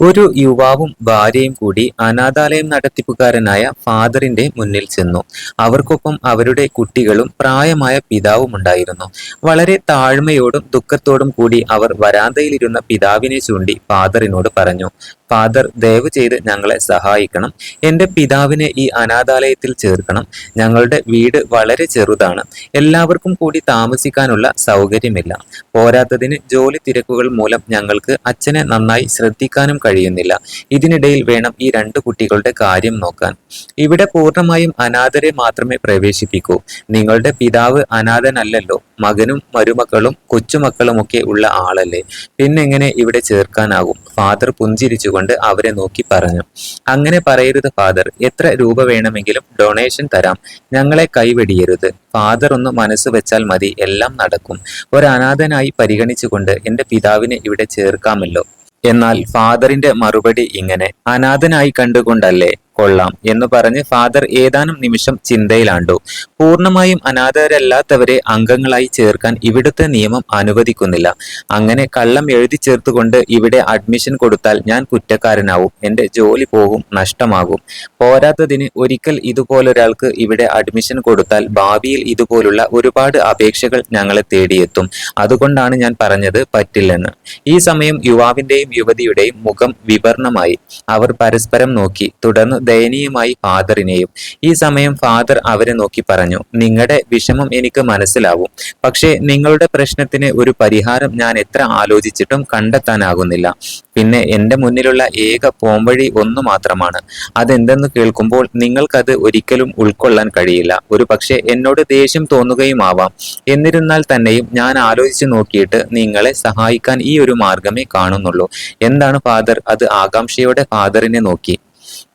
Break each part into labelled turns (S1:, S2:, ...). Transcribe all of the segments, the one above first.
S1: ഒരു യുവാവും ഭാര്യയും കൂടി അനാഥാലയം നടത്തിപ്പുകാരനായ ഫാദറിന്റെ മുന്നിൽ ചെന്നു. അവർക്കൊപ്പം അവരുടെ കുട്ടികളും പ്രായമായ പിതാവും ഉണ്ടായിരുന്നു. വളരെ താഴ്മയോടും ദുഃഖത്തോടും കൂടി അവർ വരാന്തയിലിരുന്ന പിതാവിനെ ചൂണ്ടി ഫാദറിനോട് പറഞ്ഞു ഫാദർ ദയവ് ചെയ്ത് ഞങ്ങളെ സഹായിക്കണം. എന്റെ പിതാവിനെ ഈ അനാഥാലയത്തിൽ ചേർക്കണം. ഞങ്ങളുടെ വീട് വളരെ ചെറുതാണ്. എല്ലാവർക്കും കൂടി താമസിക്കാനുള്ള സൗകര്യമില്ല. പോരാത്തതിന് ജോലി തിരക്കുകൾ മൂലം ഞങ്ങൾക്ക് അച്ഛനെ നന്നായി ശ്രദ്ധിക്കാനും കഴിയുന്നില്ല. ഇതിനിടയിൽ വേണം ഈ രണ്ട് കുട്ടികളുടെ കാര്യം നോക്കാൻ. ഇവിടെ പൂർണമായും അനാഥരെ മാത്രമേ പ്രവേശിപ്പിക്കൂ. നിങ്ങളുടെ പിതാവ് അനാഥനല്ലല്ലോ. മകനും മരുമക്കളും കൊച്ചുമക്കളുമൊക്കെ ഉള്ള ആളല്ലേ. പിന്നെങ്ങനെ ഇവിടെ ചേർക്കാനാകും? ഫാദർ പുഞ്ചിരിച്ചുകൊണ്ട് അവരെ നോക്കി പറഞ്ഞു. അങ്ങനെ പറയരുത് ഫാദർ എത്ര രൂപ വേണമെങ്കിലും ഡൊണേഷൻ തരാം. ഞങ്ങളെ കൈവെടിയരുത്. ഫാദർ ഒന്ന് മനസ്സ് വെച്ചാൽ മതി. എല്ലാം നടക്കും. ഒരു അനാഥനായി പരിഗണിച്ചുകൊണ്ട് എന്റെ പിതാവിനെ ഇവിടെ ചേർക്കാമല്ലോ. എന്നാൽ ഫാദറിന്റെ മറുപടി ഇങ്ങനെ. അനാഥനായി കണ്ടുകൊണ്ടല്ലേ കൊള്ളാം എന്ന് പറഞ്ഞ് ഫാദർ ഏതാനും നിമിഷം ചിന്തയിലാണ്ടു. പൂർണമായും അനാഥരല്ലാത്തവരെ അംഗങ്ങളായി ചേർക്കാൻ ഇവിടുത്തെ നിയമം അനുവദിക്കുന്നില്ല. അങ്ങനെ കള്ളം എഴുതി ചേർത്തുകൊണ്ട് ഇവിടെ അഡ്മിഷൻ കൊടുത്താൽ ഞാൻ കുറ്റക്കാരനാവും. എന്റെ ജോലി പോകും നഷ്ടമാകും. പോരാത്തതിന് ഒരിക്കൽ ഇതുപോലൊരാൾക്ക് ഇവിടെ അഡ്മിഷൻ കൊടുത്താൽ ഭാവിയിൽ ഇതുപോലുള്ള ഒരുപാട് അപേക്ഷകൾ ഞങ്ങളെ തേടിയെത്തും. അതുകൊണ്ടാണ് ഞാൻ പറഞ്ഞത് പറ്റില്ലെന്ന്. ഈ സമയം യുവാവിന്റെയും യുവതിയുടെയും മുഖം വിവർണമായി. അവർ പരസ്പരം നോക്കി. തുടർന്ന് ദയനീയമായി ഫാദറിനെയും ഈ സമയം ഫാദർ അവരെ നോക്കി പറഞ്ഞു നിങ്ങളുടെ വിഷമം എനിക്ക് മനസ്സിലാവും. പക്ഷേ നിങ്ങളുടെ പ്രശ്നത്തിന് ഒരു പരിഹാരം ഞാൻ എത്ര ആലോചിച്ചിട്ടും കണ്ടെത്താനാകുന്നില്ല. പിന്നെ എന്റെ മുന്നിലുള്ള ഏക പോംവഴി ഒന്നു മാത്രമാണ്. അതെന്തെന്ന് കേൾക്കുമ്പോൾ നിങ്ങൾക്കത് ഒരിക്കലും ഉൾക്കൊള്ളാൻ കഴിയില്ല. ഒരു പക്ഷേ എന്നോട് ദേഷ്യം തോന്നുകയും ആവാം എന്നിരുന്നാൽ തന്നെയും ഞാൻ ആലോചിച്ചു നോക്കിയിട്ട് നിങ്ങളെ സഹായിക്കാൻ ഈ ഒരു മാർഗമേ കാണുന്നുള്ളൂ. എന്താണ് ഫാദർ അത് ആകാംക്ഷയോടെ ഫാദറിനെ നോക്കി.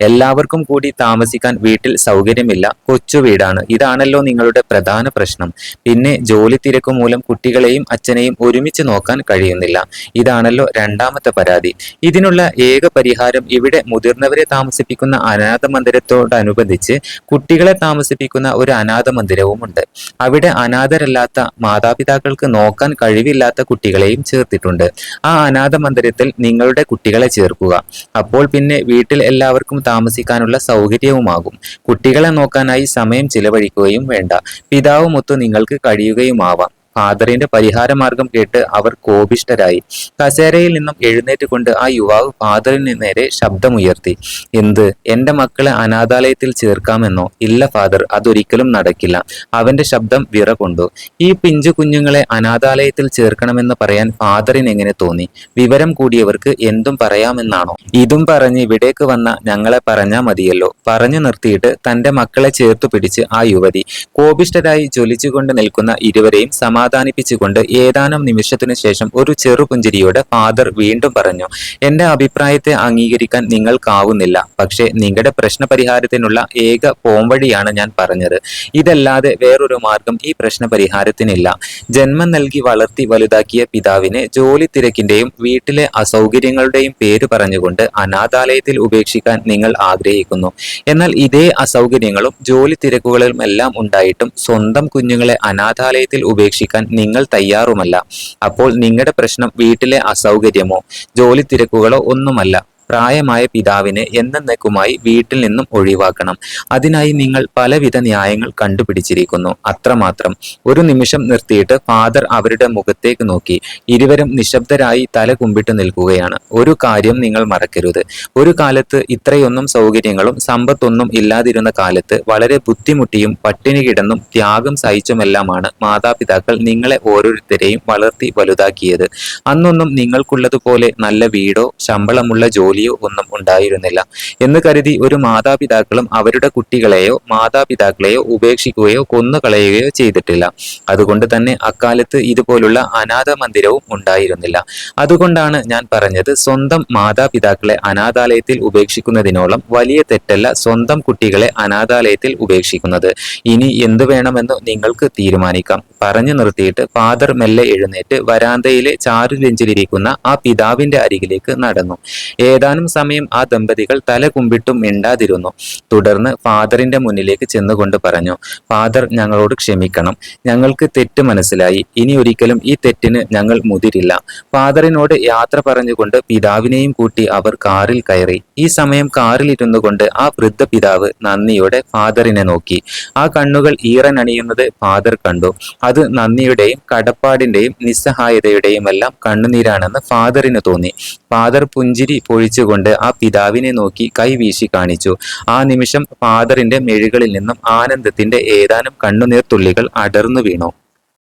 S1: എല്ലാവർക്കും കൂടി താമസിക്കാൻ വീട്ടിൽ സൗകര്യമില്ല. കൊച്ചു വീടാണ്. ഇതാണല്ലോ നിങ്ങളുടെ പ്രധാന പ്രശ്നം. പിന്നെ ജോലി തിരക്ക് മൂലം കുട്ടികളെയും അച്ഛനെയും ഒരുമിച്ച് നോക്കാൻ കഴിയുന്നില്ല. ഇതാണല്ലോ രണ്ടാമത്തെ പരാതി. ഇതിനുള്ള ഏക പരിഹാരം ഇവിടെ മുതിർന്നവരെ താമസിപ്പിക്കുന്ന അനാഥ മന്ദിരത്തോടനുബന്ധിച്ച് കുട്ടികളെ താമസിപ്പിക്കുന്ന ഒരു അനാഥ മന്ദിരവുമുണ്ട്. അവിടെ അനാഥരല്ലാത്ത മാതാപിതാക്കൾക്ക് നോക്കാൻ കഴിവില്ലാത്ത കുട്ടികളെയും ചേർത്തിട്ടുണ്ട്. ആ അനാഥ മന്ദിരത്തിൽ നിങ്ങളുടെ കുട്ടികളെ ചേർക്കുക. അപ്പോൾ പിന്നെ വീട്ടിൽ എല്ലാവർക്കും താമസിക്കാനുള്ള സൗകര്യവുമാകും. കുട്ടികളെ നോക്കാനായി സമയം ചിലവഴിക്കുകയും വേണ്ട. പിതാവുമൊത്ത് നിങ്ങൾക്ക് കഴിയുകയുമാവാം. ഫാദറിന്റെ പരിഹാരമാർഗം കേട്ട് അവർ കോപിഷ്ടരായി കസേരയിൽ നിന്നും എഴുന്നേറ്റ് കൊണ്ട് ആ യുവാവ് ഫാദറിന് നേരെ ശബ്ദമുയർത്തി. എന്ത്? എന്റെ മക്കളെ അനാഥാലയത്തിൽ ചേർക്കാമെന്നോ? ഇല്ല ഫാദർ അതൊരിക്കലും നടക്കില്ല. അവന്റെ ശബ്ദം വിറ കൊണ്ടു. ഈ പിഞ്ചു കുഞ്ഞുങ്ങളെ അനാഥാലയത്തിൽ ചേർക്കണമെന്ന് പറയാൻ ഫാദറിന് എങ്ങനെ തോന്നി? വിവരം കൂടിയവർക്ക് എന്തും പറയാമെന്നാണോ? ഇതും പറഞ്ഞ് ഇവിടേക്ക് വന്ന ഞങ്ങളെ പറഞ്ഞാ മതിയല്ലോ. പറഞ്ഞു നിർത്തിയിട്ട് തന്റെ മക്കളെ ചേർത്തു പിടിച്ച് ആ യുവതി കോപിഷ്ടരായി ജ്വലിച്ചുകൊണ്ട് നിൽക്കുന്ന ഇരുവരെയും സമാ സമാധാനിപ്പിച്ചുകൊണ്ട് ഏതാനും നിമിഷത്തിനു ശേഷം ഒരു ചെറുപുഞ്ചിരിയോട് ഫാദർ വീണ്ടും പറഞ്ഞു എന്റെ അഭിപ്രായത്തെ അംഗീകരിക്കാൻ നിങ്ങൾക്കാവുന്നില്ല. പക്ഷേ നിങ്ങളുടെ പ്രശ്നപരിഹാരത്തിനുള്ള ഏക പോംവഴിയാണ് ഞാൻ പറഞ്ഞത്. ഇതല്ലാതെ വേറൊരു മാർഗം ഈ പ്രശ്നപരിഹാരത്തിനില്ല. ജന്മം നൽകി വളർത്തി വലുതാക്കിയ പിതാവിനെ ജോലി തിരക്കിന്റെയും വീട്ടിലെ അസൗകര്യങ്ങളുടെയും പേര് പറഞ്ഞുകൊണ്ട് അനാഥാലയത്തിൽ ഉപേക്ഷിക്കാൻ നിങ്ങൾ ആഗ്രഹിക്കുന്നു. എന്നാൽ ഇതേ അസൗകര്യങ്ങളും ജോലി തിരക്കുകളും എല്ലാം ഉണ്ടായിട്ടും സ്വന്തം കുഞ്ഞുങ്ങളെ അനാഥാലയത്തിൽ ഉപേക്ഷിക്കാൻ നിങ്ങൾ തയ്യാറുമല്ല. അപ്പോൾ നിങ്ങളുടെ പ്രശ്നം വീട്ടിലെ അസൗകര്യമോ ജോലി തിരക്കുകളോ ഒന്നുമല്ല. പ്രായമായ പിതാവിനെ എന്നേക്കുമായി വീട്ടിൽ നിന്നും ഒഴിവാക്കണം. അതിനായി നിങ്ങൾ പലവിധ ന്യായങ്ങൾ കണ്ടുപിടിച്ചിരിക്കുന്നു. അത്രമാത്രം. ഒരു നിമിഷം നിർത്തിയിട്ട് ഫാദർ അവരുടെ മുഖത്തേക്ക് നോക്കി. ഇരുവരും നിശബ്ദരായി തല കുമ്പിട്ട് നിൽക്കുകയാണ്. ഒരു കാര്യം നിങ്ങൾ മറക്കരുത്. ഒരു കാലത്ത് ഇത്രയൊന്നും സൗകര്യങ്ങളും സമ്പത്തൊന്നും ഇല്ലാതിരുന്ന കാലത്ത് വളരെ ബുദ്ധിമുട്ടിയും പട്ടിണി കിടന്നും ത്യാഗം സഹിച്ചുമെല്ലാമാണ് മാതാപിതാക്കൾ നിങ്ങളെ ഓരോരുത്തരെയും വളർത്തി വലുതാക്കിയത്. അന്നൊന്നും നിങ്ങൾക്കുള്ളതുപോലെ നല്ല വീടോ ശമ്പളമുള്ള ജോലിയോ ഒന്നും ഉണ്ടായിരുന്നില്ല. എന്ന് കരുതി ഒരു മാതാപിതാക്കളും അവരുടെ കുട്ടികളെയോ മാതാപിതാക്കളെയോ ഉപേക്ഷിക്കുകയോ കൊന്നുകളയുകയോ ചെയ്തിട്ടില്ല. അതുകൊണ്ട് തന്നെ അക്കാലത്ത് ഇതുപോലുള്ള അനാഥ മന്ദിരവും ഉണ്ടായിരുന്നില്ല. അതുകൊണ്ടാണ് ഞാൻ പറഞ്ഞത് സ്വന്തം മാതാപിതാക്കളെ അനാഥാലയത്തിൽ ഉപേക്ഷിക്കുന്നതിനോളം വലിയ തെറ്റല്ല സ്വന്തം കുട്ടികളെ അനാഥാലയത്തിൽ ഉപേക്ഷിക്കുന്നത്. ഇനി എന്തു വേണമെന്ന് നിങ്ങൾക്ക് തീരുമാനിക്കാം. പറഞ്ഞു നിർത്തിയിട്ട് ഫാദർ മെല്ലെ എഴുന്നേറ്റ് വരാന്തയിലെ ചാരുലെഞ്ചിലിരിക്കുന്ന ആ പിതാവിന്റെ അരികിലേക്ക് നടന്നു. ഏതാ ഏതാനും സമയം ആ ദമ്പതികൾ തല കുമ്പിട്ടും മിണ്ടാതിരുന്നു. തുടർന്ന് ഫാദറിന്റെ മുന്നിലേക്ക് ചെന്നുകൊണ്ട് പറഞ്ഞു ഫാദർ ഞങ്ങളോട് ക്ഷമിക്കണം. ഞങ്ങൾക്ക് തെറ്റ് മനസ്സിലായി. ഇനി ഒരിക്കലും ഈ തെറ്റിന് ഞങ്ങൾ മുതിരില്ല. ഫാദറിനോട് യാത്ര പറഞ്ഞുകൊണ്ട് പിതാവിനെയും കൂട്ടി അവർ കാറിൽ കയറി. ഈ സമയം കാറിൽ ഇരുന്നു കൊണ്ട് ആ വൃദ്ധ പിതാവ് നന്ദിയോടെ ഫാദറിനെ നോക്കി. ആ കണ്ണുകൾ ഈറനണിയുന്നത് ഫാദർ കണ്ടു. അത് നന്ദിയുടെയും കടപ്പാടിന്റെയും നിസ്സഹായതയുടെയും എല്ലാം കണ്ണുനീരാണെന്ന് ഫാദറിന് തോന്നി. ഫാദർ പുഞ്ചിരി പൊഴിച്ചുകൊണ്ട് ആ പിതാവിനെ നോക്കി കൈവീശി കാണിച്ചു. ആ നിമിഷം ഫാദറിന്റെ മെഴികളിൽ നിന്നും ആനന്ദത്തിന്റെ ഏതാനും കണ്ണുനീർ തുള്ളികൾ അടർന്നു വീണു.